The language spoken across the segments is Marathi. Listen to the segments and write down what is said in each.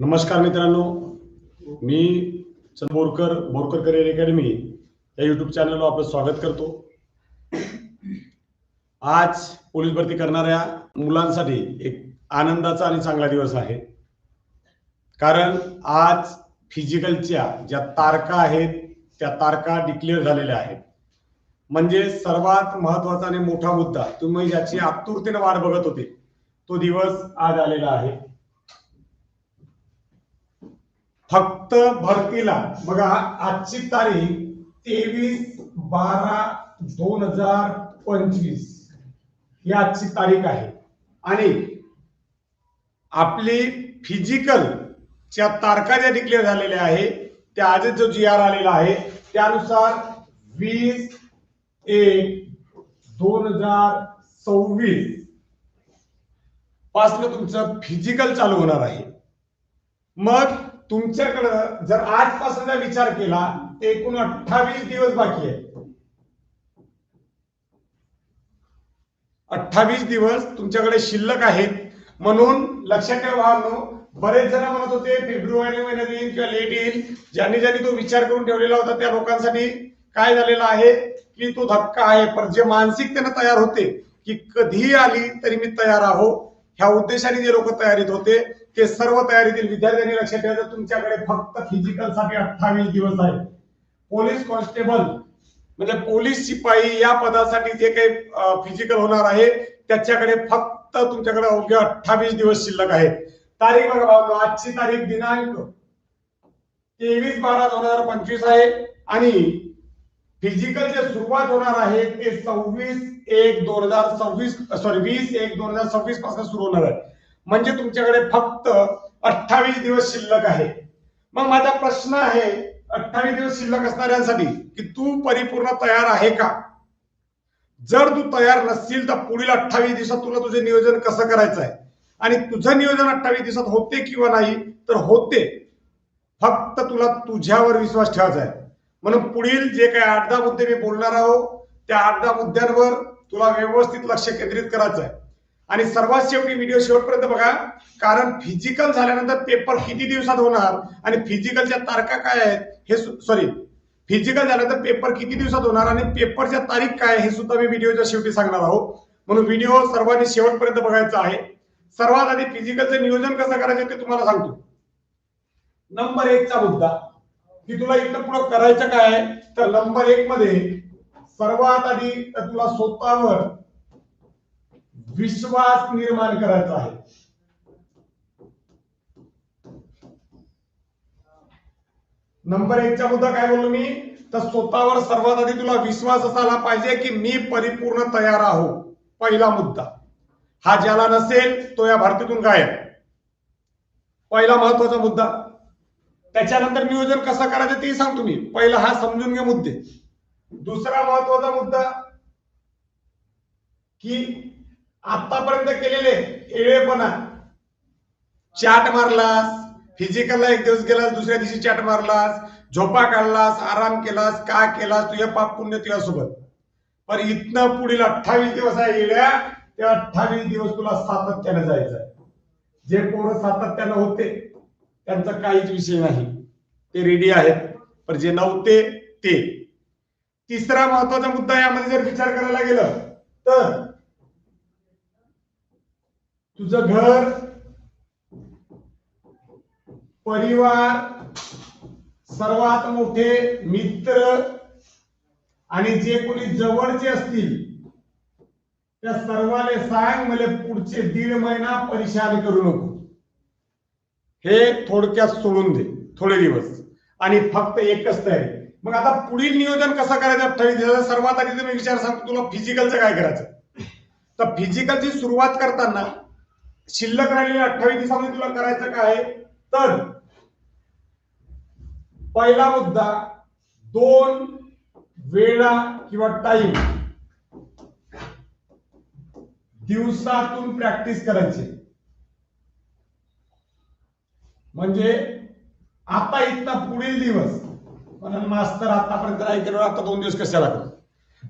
नमस्कार मित्रांनो. मी बोरकर बोरकर करिअर अकॅडमी या युट्यूब चॅनलवर आपलं स्वागत करतो. आज पोलीस भरती करणाऱ्या मुलांसाठी एक आनंदाचा आणि चांगला दिवस आहे. कारण आज फिजिकलच्या ज्या तारखा आहेत त्या तारखा डिक्लेअर झालेल्या आहेत. म्हणजे सर्वात महत्त्वाचा आणि मोठा मुद्दा तुम्ही ज्याची आतुरतेने वाट बघत होते तो दिवस आज आलेला आहे. फक्त भरतीला. बघा आजची तारीख तेवीस बारा दोन हजार पंचवीस. ही आजची तारीख आहे. आणि आपली फिजिकल च्या तारखा ज्या डिक्लेअर झालेल्या आहे त्या आजच जो जी आर आलेला आहे त्यानुसार वीस एक दोन हजार सव्वीस पासनं तुमचं फिजिकल चालू होणार आहे. मग तुमच्याकडं जर आजपासून विचार केला तर एकूण अठ्ठावीस दिवस बाकी आहे अठ्ठावीस दिवस तुमच्याकडे शिल्लक आहेत. म्हणून लक्षात ठेवा नो बरेच जण म्हणत होते फेब्रुवारी महिन्यात येईल किंवा लेट येईल. ज्यांनी ज्यांनी तो विचार करून ठेवलेला होता त्या लोकांसाठी काय झालेला आहे की तो धक्का आहे. पण जे मानसिकतेने तयार होते की कधीही आली तरी मी तयार आहो. ह्या उद्देशाने जे लोक तयारीत होते ते सर्व तयारीतील विद्यार्थ्यांनी लक्षात ठेवायचं. तुमच्याकडे फक्त फिजिकलसाठी अठ्ठावीस दिवस आहे पोलीस कॉन्स्टेबल म्हणजे पोलीस शिपाई या पदासाठी जे काही फिजिकल होणार आहे त्याच्याकडे फक्त तुमच्याकडे अवघे अठ्ठावीस दिवस शिल्लक आहेत. तारीख बघा भाऊ आजची तारीख दिनांक तेवीस बारा दोन हजार पंचवीस आहे आणि फिजिकल जे सुरुवात होणार आहे ते सव्वीस एक दोन हजार सव्वीस सॉरी वीस एक दोन हजार सव्वीसपासून सुरू होणार आहे. म्हणजे तुमच्याकडे फक्त अठ्ठावीस दिवस शिल्लक आहे. मग माझा प्रश्न आहे अठ्ठावीस दिवस शिल्लक असणाऱ्यांसाठी की तू परिपूर्ण तयार आहे का? जर तू तयार नसशील तर पुढील अठ्ठावीस दिवसात तुला तुझे नियोजन कसं करायचं आहे? आणि तुझं नियोजन अठ्ठावीस दिवसात होते किंवा नाही तर होते. फक्त तुला तुझ्यावर विश्वास ठेवायचा आहे. म्हणून पुढील जे काही आठ दहा मुद्दे मी बोलणार आहोत त्या आठ दहा मुद्द्यांवर तुला व्यवस्थित लक्ष केंद्रित करायचं आहे. आणि सर्वात शेवटी व्हिडिओ शेवटपर्यंत बघा कारण फिजिकल झाल्यानंतर पेपर किती दिवसात होणार आणि फिजिकलच्या तारखा काय आहेत हे सॉरी फिजिकल झाल्यानंतर पेपर किती दिवसात होणार आणि पेपरच्या तारीख काय आहे हे सुद्धा मी व्हिडिओच्या शेवटी सांगणार आहोत. म्हणून व्हिडिओ सर्वांनी शेवटपर्यंत बघायचा आहे. सर्वात आधी फिजिकलचं नियोजन कसं करायचं ते तुम्हाला सांगतो. नंबर एकचा मुद्दा. की तुला इथं पुढं करायचं काय तर नंबर एक मध्ये सर्वात आधी तुला स्वतःवर विश्वास निर्माण करायचा आहे. नंबर एकच्या मुद्दा काय बोललो मी? तर स्वतःवर सर्वात आधी तुला विश्वास असायला पाहिजे की मी परिपूर्ण तयार आहो. पहिला मुद्दा. हा ज्याला नसेल तो या भारतीतून गायब. पहिला महत्त्वाचा मुद्दा. त्याच्यानंतर नियोजन कसं करायचं ते सांगतो मी. पहिला हा समजून घे मुद्दे. दुसरा महत्त्वाचा मुद्दा की आतापर्यंत केलेले एळेपणा चाट मारलास फिजिकलला एक दिवस गेलास दुसऱ्या दिवशी चाट मारलास झोपा काढलास आराम केलास का केलास तुझ्या पाप पुण्य तुझ्यासोबत. पण इथनं पुढील अठ्ठावीस दिवस आहे येड्या ते अठ्ठावीस दिवस तुला सातत्यानं जायचं आहे जे पोरं सातत्यानं होते त्यांचा काहीच विषय नाही. ते रेडी आहेत पण जे नव्हते ते. तिसरा महत्त्वाचा मुद्दा यामध्ये जर विचार करायला गेलं तर तुझं घर परिवार सर्वात मोठे मित्र आणि जे कोणी जवळचे असतील त्या सर्वाले सांग मला पुढचे दीड महिना परेशान करू नको. हे थोडक्यात सोडून दे थोडे दिवस. आणि फक्त एकच तयारी. मग आता पुढील नियोजन कसं करायचं? ठरवी सर्वात आधी तुम्ही विचार सांगतो तुला फिजिकलचं काय करायचं? तर फिजिकलची सुरुवात करताना शिल्लक राहिलेल्या अठ्ठावीस दिवसामध्ये तुला करायचं काय? तर पहिला मुद्दा दोन वेळा किंवा टाइम दिवसातून प्रॅक्टिस करायची. म्हणजे आता इतका पुढील दिवस. पण मास्तर आतापर्यंत आता दोन दिवस कशाला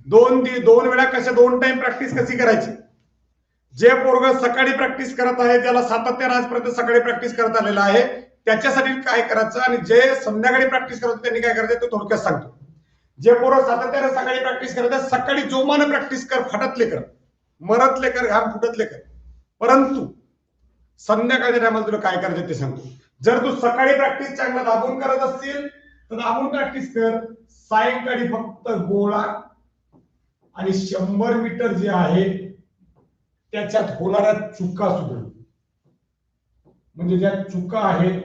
दोन दोन वेळा कशा दोन टाइम प्रॅक्टिस कशी करायची? जे पोरग सकाळी प्रॅक्टिस करत आहे त्याला सातत्यानं आजपर्यंत सकाळी प्रॅक्टिस करत आलेलं आहे त्याच्यासाठी काय करायचं आणि जे संध्याकाळी प्रॅक्टिस करत त्यांनी काय करायचं ते थोडक्यात सांगतो. जे पोरं सातत्याने सकाळी प्रॅक्टिस करतात सकाळी जोमानं प्रॅक्टिस कर फाटतले कर. मरतले कर घाम फुटतले कर. परंतु संध्याकाळच्या टायमाला तुला काय करायचं ते सांगतो. जर तू सकाळी प्रॅक्टिस चांगला दाबून करत असतील तर दाबून प्रॅक्टिस कर. सायंकाळी फक्त गोळा आणि शंभर मीटर जे आहे त्याच्यात होणाऱ्या चुका सुद्धा म्हणजे ज्या चुका आहेत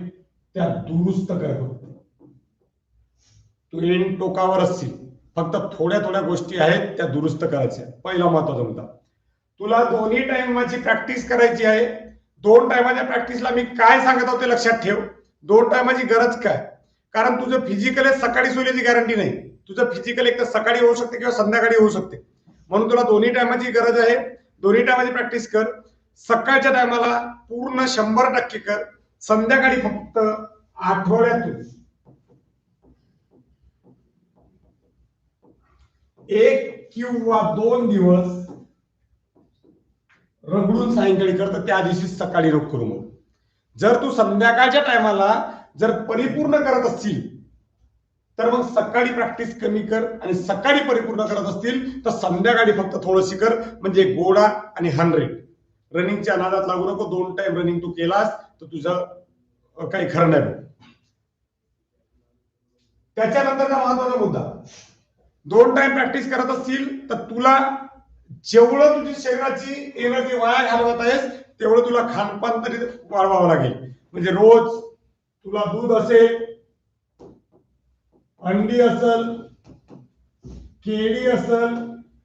त्या दुरुस्त कर तू एन टोकावर असतील. फक्त थोड्या थोड्या गोष्टी आहेत त्या दुरुस्त करायच्या. पहिला महत्त्वाचा मुद्दा. तुला दोन्ही टाइमची प्रॅक्टिस करायची आहे. दोन टायमाच्या प्रॅक्टिसला मी काय सांगत होते लक्षात ठेव. दोन टायमाची गरज काय? कारण तुझं फिजिकल सकाळी सोयल्याची गॅरंटी नाही. तुझं फिजिकल एक तर सकाळी होऊ शकते किंवा संध्याकाळी होऊ शकते. म्हणून तुला दोन्ही टायमाची गरज आहे. दोन्ही टायमाची प्रॅक्टिस कर. सकाळच्या टायमाला पूर्ण शंभर टक्के कर. संध्याकाळी फक्त आठवड्यातून. एक किंवा दोन दिवस रगडून सायंकाळी कर तर त्या दिवशी सकाळी रोग करू मग. जर तू संध्याकाळच्या टायमाला जर परिपूर्ण करत असशील तर मग सकाळी प्रॅक्टिस कमी कर आणि सकाळी परिपूर्ण करत असतील तर संध्याकाळी फक्त थोडंशी कर म्हणजे गोडा आणि हंड्रेड. रनिंगच्या नादात लागू नको दोन टाइम रनिंग तू केलास तर तुझं काही खरं नाही त्याच्यानंतरचा महत्त्वाचा मुद्दा? दोन टाइम प्रॅक्टिस करत असतील तर तुला जेवढं तुझी शरीराची एनर्जी वाया घालवत आहेस तेवढं तुला खानपान तरी वाढवावं लागेल. म्हणजे रोज तुला दूध असेल अंडी असल केळी असल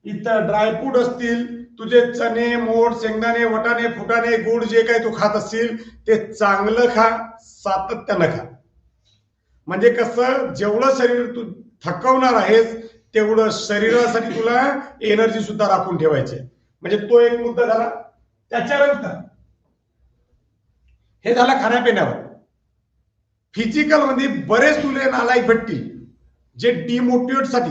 इतर ड्रायफ्रूट असतील तुझे चणे मोड शेंगदाणे वटाणे फुटाणे गुड जे काही तू खात असतील ते चांगलं खा सातत्यानं खा. म्हणजे कसं जेवढं शरीर तू थकवणार आहेस तेवढं शरीरासाठी तुला एनर्जी सुद्धा राखून ठेवायची म्हणजे तो एक मुद्दा झाला. त्याच्यानंतर हे झालं खाण्यापिण्यावर. फिजिकलमध्ये बरेच तुले नालायक भेटतील. जे डिमोटिवेटसाठी.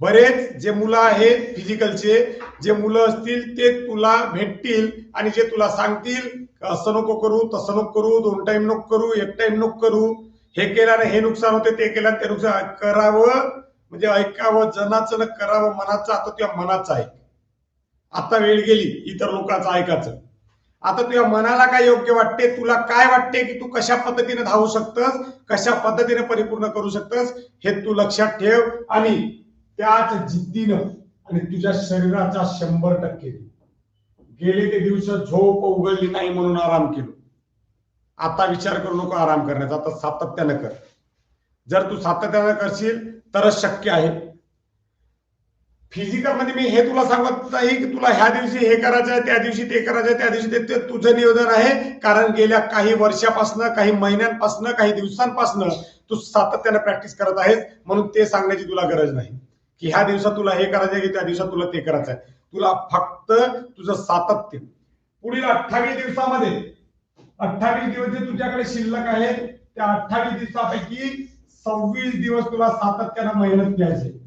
बरेच जे मुलं आहेत फिजिकलचे जे मुलं असतील ते तुला भेटतील आणि जे तुला सांगतील असं नको करू तसं नको करू दोन टाइम नको करू एक टाइम नको करू हे केल्याने हे नुकसान होते ते केल्याने ते नुकसान करावं म्हणजे ऐकावं जनाचं न करावं मनाचं आता तुझ्या मनाचं आहे आता वेळ गेली इतर लोकांचं ऐकायचं. आता तुझ्या मनाला काय योग्य वाटते? तुला काय वाटते की तू कशा पद्धतीने धावू शकतस? कशा पद्धतीने परिपूर्ण करू शकतस? हे तू लक्षात ठेव आणि त्याच जिद्दीनं आणि तुझ्या शरीराचा शंभर टक्के गेले ते दिवस झोप उघडली नाही म्हणून आराम केलो. आता विचार करू नको आराम करण्याचा. आता सातत्यानं कर. जर तू सातत्यानं करशील तरच शक्य आहे. फिजिकलमध्ये मी हे तुला सांगत नाही की तुला ह्या दिवशी हे करायचं आहे त्या दिवशी ते करायचं आहे त्या दिवशी ते ते तुझं नियोजन आहे. कारण गेल्या काही वर्षापासनं काही महिन्यांपासनं काही दिवसांपासनं तू सातत्यानं प्रॅक्टिस करत आहेस. म्हणून ते सांगण्याची तुला गरज नाही. की ह्या दिवसात तुला हे करायचं आहे की त्या दिवसात तुला ते करायचं आहे. तुला फक्त तुझं सातत्य. पुढील अठ्ठावीस दिवसामध्ये अठ्ठावीस दिवस जे तुझ्याकडे शिल्लक आहेत त्या अठ्ठावीस दिवसापैकी सव्वीस दिवस तुला सातत्यानं मेहनत घ्यायची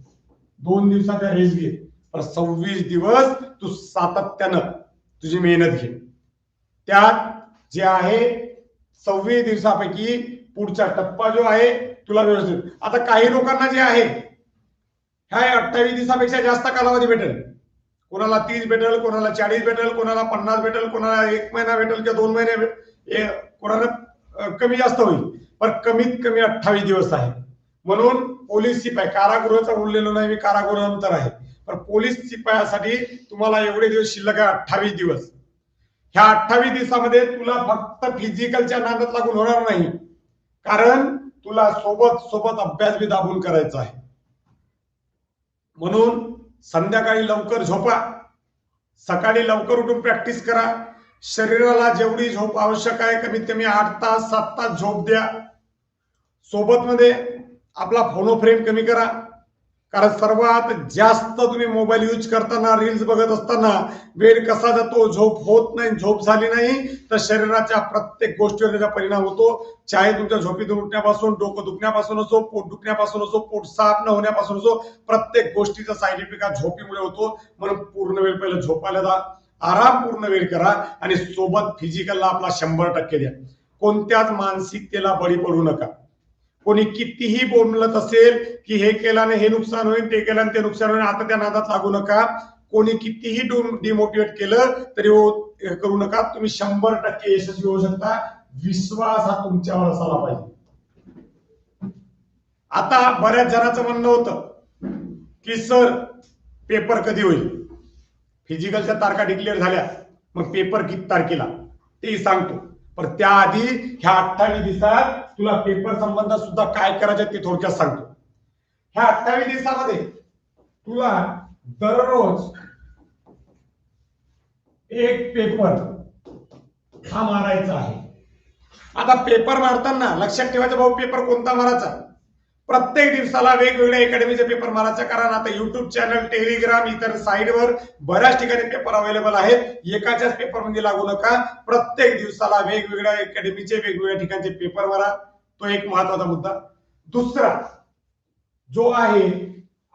दोन दिवसाचा रेस्ट घे. पण सव्वीस दिवस तू सातत्यानं तुझी मेहनत घे. त्यात जे आहे सव्वीस दिवसापैकी पुढचा टप्पा जो आहे तुला व्यवस्थित. आता काही लोकांना जे आहे ह्या अठ्ठावीस दिवसापेक्षा जास्त कालावधी भेटेल. कोणाला तीस भेटेल कोणाला चाळीस भेटेल कोणाला पन्नास भेटेल कोणाला एक महिना भेटेल किंवा दोन महिने कोणाला कमी जास्त होईल. पण कमीत कमी अठ्ठावीस दिवस आहे. म्हणून पोलीस शिपाई कारागृहाचा बोललेलो नाही मी कारागृहानंतर आहे. पण पोलीस शिपायासाठी तुम्हाला एवढे दिवस शिल्लक आहे अठ्ठावीस दिवस. ह्या अठ्ठावीस दिवसामध्ये तुला फक्त फिजिकलच्या नादात लागून होणार नाही. कारण तुला सोबत सोबत अभ्यास बी दाबून करायचा आहे. म्हणून संध्याकाळी लवकर झोपा. सकाळी लवकर उठून प्रॅक्टिस करा. शरीराला जेवढी झोप आवश्यक आहे कमीत कमी आठ तास सात तास झोप द्या. सोबत मध्ये आपला फोनो फ्रेम कमी करा. कारण सर्वात जास्त तुम्ही मोबाईल यूज करताना रील्स बघत असताना वेळ कसा जातो झोप होत नाही झोप झाली नाही तर शरीराच्या प्रत्येक गोष्टीवर त्याचा परिणाम होतो. चाहे तुमच्या झोपीतून उठण्यापासून डोकं दुखण्यापासून असो पोट दुखण्यापासून असो पोट साफ न होण्यापासून असो प्रत्येक गोष्टीचा साईड इफेक्ट हा झोपीमुळे होतो. म्हणून पूर्ण वेळ पहिलं झोपायला जा आराम पूर्ण वेळ करा आणि सोबत फिजिकलला आपला शंभर टक्के द्या. कोणत्याच मानसिकतेला बळी पडू नका. कोणी कितीही बोलत असेल की हे केल्याने हे नुकसान होईल ते केल्याने ते नुकसान होईल आता त्या नादात लागू नका. कोणी कितीही डिमोटिवेट केलं तरी हो- हे करू नका. तुम्ही शंभर टक्के यशस्वी होऊ शकता. विश्वास हा तुमच्यावर असायला पाहिजे. आता बऱ्याच जणांचं म्हणणं होतं की सर पेपर कधी होईल? फिजिकलच्या तारखा डिक्लेअर झाल्या. मग पेपर किती तारखेला? तेही सांगतो. पण त्याआधी ह्या अठ्ठावीस दिवसात तुला पेपर संबंधात सुद्धा काय करायचं ते थोडक्यात सांगतो. ह्या अठ्ठावीस दिवसामध्ये तुला दररोज एक पेपर हा मारायचा आहे. आता पेपर मारताना लक्षात ठेवायचा भाऊ पेपर कोणता मारायचा? प्रत्येक दिवसाला वेगवेगळ्या अकॅडमीचे पेपर मारायचे. कारण आता युट्यूब चॅनल टेलिग्राम इतर साईडवर बऱ्याच ठिकाणी पेपर अवेलेबल आहेत. एकाच्याच पेपरमध्ये लागू नका. प्रत्येक दिवसाला वेगवेगळ्या अकॅडमीचे वेगवेगळ्या ठिकाणचे पेपर मारा. तो एक महत्त्वाचा मुद्दा. दुसरा जो आहे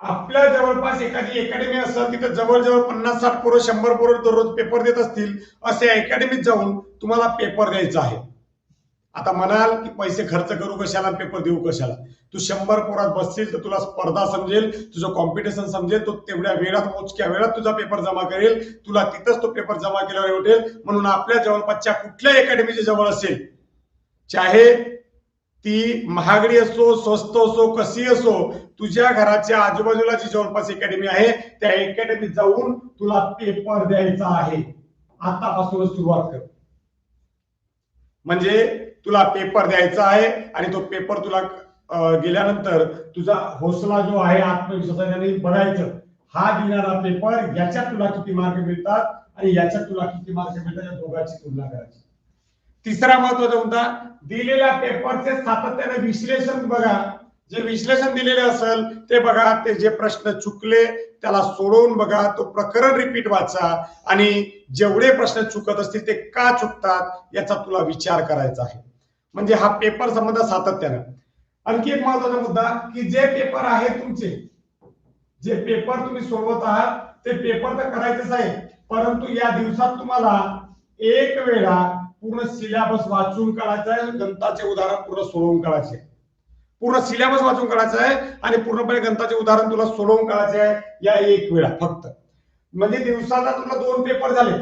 आपल्या जवळपास एखादी अकॅडमी असेल तिथे जवळजवळ पन्नास साठ पोरं शंभर पोरं दररोज पेपर देत असतील असे अकॅडमीत जाऊन तुम्हाला पेपर द्यायचा आहे. आता म्हणाल की पैसे खर्च करू कशाला पेपर देऊ कशाला? तू शंभर पोरात बसशील तर तुला स्पर्धा समजेल तुझं कॉम्पिटिशन समजेल तो तेवढ्या वेळात मोजक्या वेळात तुझा पेपर जमा करेल. तुला तिथंच तो पेपर जमा केल्यावर उठेल म्हणून आपल्या जवळपासच्या कुठल्याही अकॅडमीच्या जवळ असेल चाहे ती महागडी असो स्वस्त असो कशी असो तुझ्या घराच्या आजूबाजूला जी जवळपास अकॅडमी आहे त्या अकॅडमीत जाऊन तुला पेपर द्यायचा आहे. आतापासूनच सुरुवात कर. म्हणजे तुला पेपर द्यायचा आहे आणि तो पेपर तुला गेल्यानंतर तुझा हौसला जो आहे आत्मविश्वासाने बघायचं हा दिनारा पेपर याच्यात तुला किती मार्क मिळतात आणि याच्यात तुला किती मार्क मिळतात या दोघांची तुलना करायची. तिसरा महत्त्वाचा मुद्दा दिलेल्या पेपरचे सातत्याने विश्लेषण बघा. जे विश्लेषण दिलेले असेल ते बघा ते जे प्रश्न चुकले त्याला सोडवून बघा तो प्रकरण रिपीट वाचा आणि जेवढे प्रश्न चुकत असतील ते का चुकतात याचा तुला विचार करायचा आहे. म्हणजे हा पेपर संबंध सातत्यानं. आणखी एक महत्त्वाचा मुद्दा की जे पेपर आहे तुमचे जे पेपर तुम्ही सोडवत आहात ते पेपर तर करायचेच आहे परंतु या दिवसात तुम्हाला एक वेळा पूर्ण सिलेबस वाचून काढायचा आहे गणताचे उदाहरण पूर्ण सोडवून काढायचे पूर्ण सिलेबस वाचून काढायचा आहे आणि पूर्णपणे गणताचे उदाहरण तुला सोडवून काढायचे आहे या एक वेळा फक्त. म्हणजे दिवसाला तुला दोन पेपर झाले.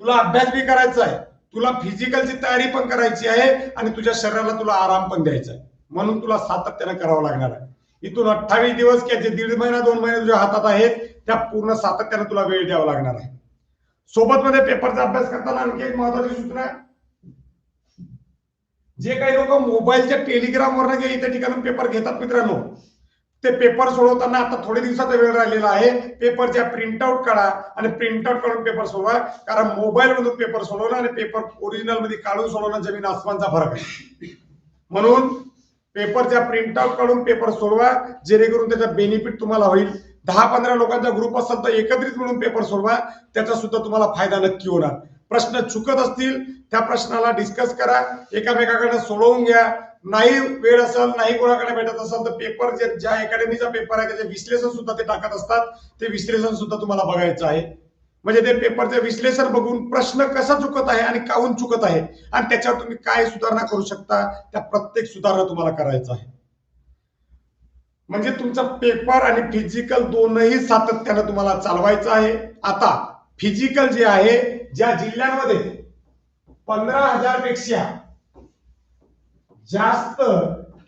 तुला अभ्यास बी करायचा आहे. तुला फिजिकलची तयारी पण करायची आहे आणि तुझ्या शरीराला तुला आराम पण द्यायचा आहे. म्हणून तुला सातत्यानं करावं लागणार आहे. इथून अठ्ठावीस दिवस किंवा जे दीड महिना दोन महिने तुझ्या हातात आहेत त्या पूर्ण सातत्यानं तुला वेळ द्यावा लागणार आहे. सोबत मध्ये पेपरचा अभ्यास करताना आणखी एक महत्वाची सूचना जे काही लोक मोबाईलच्या टेलिग्राम वरनं जे इथे ठिकाणून पेपर घेतात मित्रांनो. ते पेपर सोडवताना आता थोडे दिवसाचा वेळ राहिलेला आहे. पेपरच्या प्रिंटआउट काढा आणि प्रिंटआउट काढून पेपर सोडवा. कारण मोबाईल मधून पेपर सोडवला आणि पेपर ओरिजिनलमध्ये काढून सोडवणं जमीन आसमानचा फरक आहे. म्हणून पेपरच्या प्रिंटआउट काढून पेपर सोडवा. जेणेकरून त्याचा बेनिफिट तुम्हाला होईल. दहा पंधरा लोकांचा ग्रुप असेल तर एकत्रित मिळून पेपर सोडवा. त्याचा सुद्धा तुम्हाला फायदा नक्की होणार. प्रश्न चुकत असतील त्या प्रश्नाला डिस्कस करा. एकामेकाकडे सोडवून घ्या. नाही वेळ असेल नाही कोणाकडे भेटत असेल तर पेपर जे ज्या अकॅडमीचा पेपर आहे त्याचे विश्लेषण सुद्धा ते टाकत असतात. ते विश्लेषण सुद्धा तुम्हाला बघायचं आहे. म्हणजे ते पेपरचे विश्लेषण बघून प्रश्न कसा चुकत आहे आणि काहून चुकत आहे आणि त्याच्यावर तुम्ही काय सुधारणा करू शकता त्या प्रत्येक सुधारणा तुम्हाला करायचं आहे. म्हणजे तुमचा पेपर आणि फिजिकल दोनही सातत्यानं तुम्हाला चालवायचं आहे. आता फिजिकल जे आहे ज्या जिल्ह्यांमध्ये पंधरा हजारपेक्षा जास्त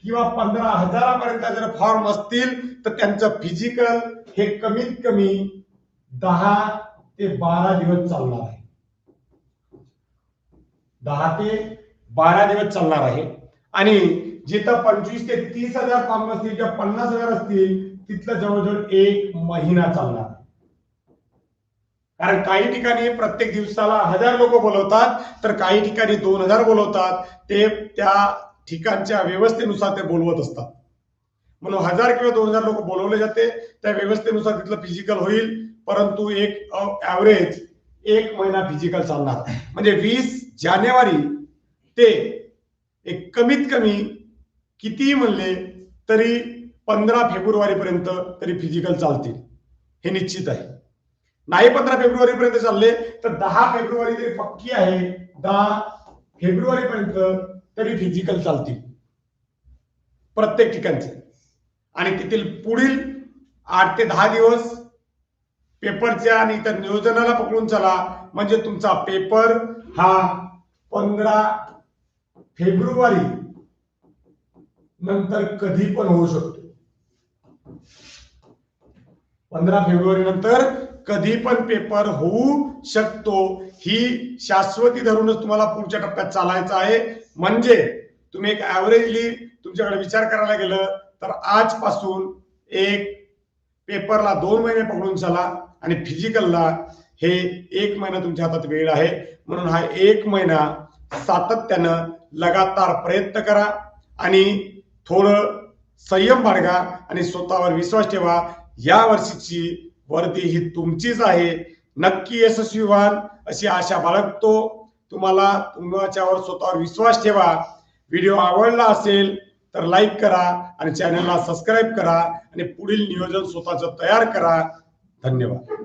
किंवा पंधरा हजारापर्यंत जर फॉर्म असतील तर त्यांचं फिजिकल हे कमीत कमी दहा ते बारा दिवस चालणार आहे. दहा ते बारा दिवस चालणार आहे. आणि जिथं पंचवीस ते तीस हजार फॉर्म असतील किंवा पन्नास हजार असतील तिथलं जवळजवळ एक महिना चालणार कारण काही ठिकाणी प्रत्येक दिवसाला हजार लोक बोलवतात तर काही ठिकाणी दोन हजार बोलवतात. ते त्या ठिकाणच्या व्यवस्थेनुसार ते बोलवत असतात. म्हणून हजार किंवा दोन हजार लोक बोलवले जाते त्या व्यवस्थेनुसार तिथलं फिजिकल होईल परंतु एक ऍव्हरेज एक महिना फिजिकल चालणार. म्हणजे वीस जानेवारी ते एक कमीत कमी कितीही म्हणले तरी पंधरा फेब्रुवारी पर्यंत तरी फिजिकल चालतील. हे निश्चित आहे. नाही पंधरा फेब्रुवारी पर्यंत चालले तर दहा फेब्रुवारी तरी पक्की आहे. दहा फेब्रुवारी पर्यंत तरी फिजिकल चालतील. प्रत्येक ठिकाणचे. आणि तेथील पुढील आठ ते दहा दिवस पेपरच्या आणि इतर नियोजनाला पकडून चला. म्हणजे तुमचा पेपर हा पंधरा फेब्रुवारी नंतर कधी पण होऊ शकतो. पंधरा फेब्रुवारी नंतर कधी पण पेपर होऊ शकतो. ही शाश्वती धरूनच तुम्हाला पुढच्या टप्प्यात चालायचं आहे. म्हणजे तुम्ही एक ऍव्हरेजली तुमच्याकडे विचार करायला गेलं तर आजपासून एक पेपरला दोन महिने पकडून चला आणि फिजिकलला हे एक महिना तुमच्या हातात वेळ आहे. म्हणून हा एक महिना सातत्यानं लगातार प्रयत्न करा आणि थोडं संयम बाळगा आणि स्वतःवर विश्वास ठेवा. या वर्षीची वर्दी ही तुमचीच आहे. नक्की यशस्वी व्हाल अशी आशा बाळगतो. तुम्हाला तुमच्यावर स्वतःवर विश्वास ठेवा. व्हिडिओ आवडला असेल तर लाईक करा आणि चॅनलला सबस्क्राईब करा आणि पुढील नियोजन स्वतःचं तयार करा. धन्यवाद.